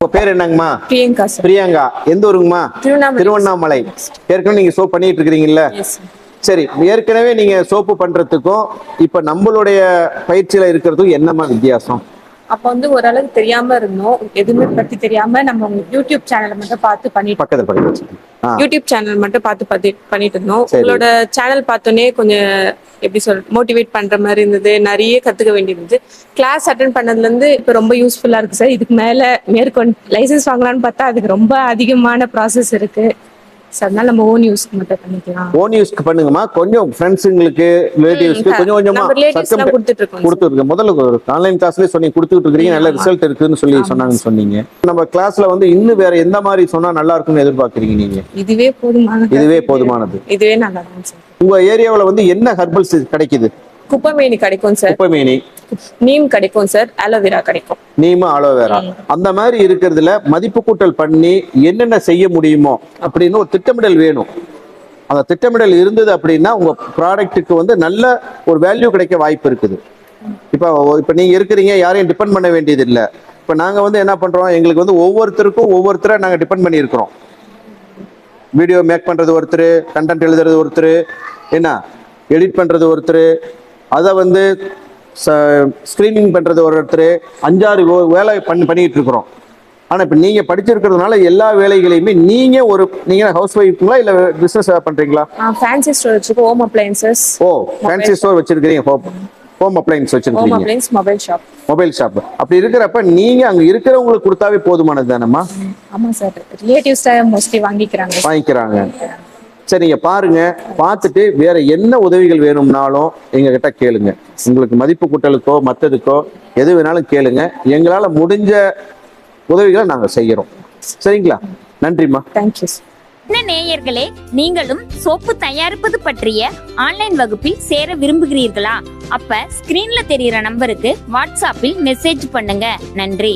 உங்க பேர் என்னங்கம்மா? பிரியங்கா சார் பிரியங்கா. எந்த ஊருங்கம்மா? திருவண்ணாமலை. ஏற்கனவே நீங்க சோப் பண்ணிட்டு இருக்கிறீங்கல்ல சரி ஏற்கனவே நீங்க சோப்பு பண்றதுக்கும் இப்ப நம்மளுடைய பயிற்சியில இருக்கிறதுக்கும் என்னம்மா வித்தியாசம்? அப்ப வந்து ஓரளவுக்கு தெரியாம இருந்தோம். எதுவுமே பத்தி தெரியாம நம்ம யூடியூப் சேனலை மட்டும் பார்த்து பண்ணிட்டு பக்கத்துல பக்கத்துல யூடியூப் சேனல் மட்டும் பார்த்து பார்த்து பண்ணிட்டு இருந்தோம். உங்களோட சேனல் பார்த்தோன்னே கொஞ்சம் எப்படி சொல் மோட்டிவேட் பண்ற மாதிரி இருந்தது நிறைய கத்துக்க வேண்டியிருந்தது. கிளாஸ் அட்டன் பண்ணதுல இருந்து இப்ப ரொம்ப யூஸ்ஃபுல்லா இருக்கு சார் இதுக்கு மேல மேற்கொண்டு லைசன்ஸ் வாங்கலாம்னு பார்த்தா அதுக்கு ரொம்ப அதிகமான ப்ராசஸ் இருக்கு. So, அதனால நம்ம ஓன் யூஸ்க்கு மட்டும் பண்ணிக்கலாம். ஓன் யூஸ்க்கு பண்ணுங்கம்மா. கொஞ்சம் ஃப்ரெண்ட்ஸுங்களுக்கு ரிலேட்டிவ்ஸ்க்கு கொஞ்சம் கொஞ்சமா சத்தம் கொடுத்துட்டு இருக்கோம் முதல்ல ஒரு ஆன்லைன் கிளாஸ்லயே சொன்னீங்க கொடுத்துட்டு இருக்கீங்க நல்ல ரிசல்ட் இருக்குன்னு சொல்லி சொன்னாங்கன்னு சொன்னீங்க. நம்ம கிளாஸ்ல வந்து இன்னும் வேற எந்த மாதிரி சொன்னா நல்லா இருக்கும்னு எதிர்பார்க்கறீங்க நீங்க? இதுவே போதுமானது இதுவே போதுமானது. இதுவே நல்லா உங்க ஏரியாவுல வந்து என்ன ஹெர்பல்ஸ் கிடைக்குது? குப்பைமேனி கிடைக்கும் சார். குப்பைமேனி. நீம் கிடைக்கும் சார். அலோவேரா கிடைக்கும். நீம ஆலோவேரா அந்த மாதிரி இருக்கிறதுல மதிப்பு கூட்டல் பண்ணி என்னென்ன செய்ய முடியுமோ அப்படின்னு ஒரு திட்டமிடல் வேணும். அந்த திட்டமிடல் இருந்தது அப்படின்னா உங்க ப்ராடக்ட்டுக்கு வந்து நல்ல ஒரு வேல்யூ கிடைக்க வாய்ப்பு இருக்குது. இப்போ இப்போ நீங்க இருக்கிறீங்க யாரையும் டிபெண்ட் பண்ண வேண்டியது இல்லை இப்போ நாங்க வந்து என்ன பண்றோம்? எங்களுக்கு வந்து ஒவ்வொருத்தருக்கும் ஒவ்வொருத்தரை நாங்க டிபெண்ட் பண்ணி இருக்கிறோம் வீடியோ மேக் பண்றது ஒருத்தர் கண்டென்ட் எழுதுறது ஒருத்தர் என்ன? எடிட் பண்றது ஒருத்தர் அதை வந்து ஸ்க்ரீனிங் பண்றது ஒருத்தர் அஞ்சாறு வேலை பண்ணி பண்ணிட்டு இருக்கிறோம் ஆனா இப்ப நீங்க படிச்சிருக்கிறதுனால எல்லா வேலைகளையுமே நீங்க ஒரு நீங்க ஹவுஸ் ஒய்ஃப்ங்களா இல்ல பிசினஸ் பண்றீங்களா? ஃபேன்சி ஸ்டோர் வச்சிருக்கோம் ஹோம் அப்ளையன்சஸ் ஓ ஃபேன்சி ஸ்டோர் வச்சிருக்கிறீங்க ஹோம் ஹோம் அப்ளைன்ஸ் ஹோம் வச்சிருக்கீங்க appliances mobile shop mobile shop அப்படி இருக்கிறப்ப நீங்க அங்க இருக்கிறவங்களுக்கு கொடுத்தாவே போதுமானது தானம்மா? ஆமா சார் ரிலேட்டிவ்ஸ் மோஸ்ட்லி வாங்கிக்கிறாங்க. வாங்கிக்கிறாங்க. சரி நீங்க பாருங்க. பார்த்துட்டு வேற என்ன உதவிகள் வேணும்னாலும் எங்க கிட்ட கேளுங்க. உங்களுக்கு மதிப்பு கூட்டலுக்கோ மத்ததுக்கோ எது வேணாலும் கேளுங்க. எங்களால முடிஞ்ச உதவிகளை நாங்க செய்யறோம். சரிங்களா? நன்றிம்மா. தேங்க்யூ என்ன நேயர்களே நீங்களும் சோப்பு தயாரிப்பது பற்றிய ஆன்லைன் வகுப்பில் சேர விரும்புகிறீர்களா? அப்ப ஸ்கிரீன்ல தெரியுற நம்பருக்கு வாட்ஸ்அப்பில் மெசேஜ் பண்ணுங்க. நன்றி.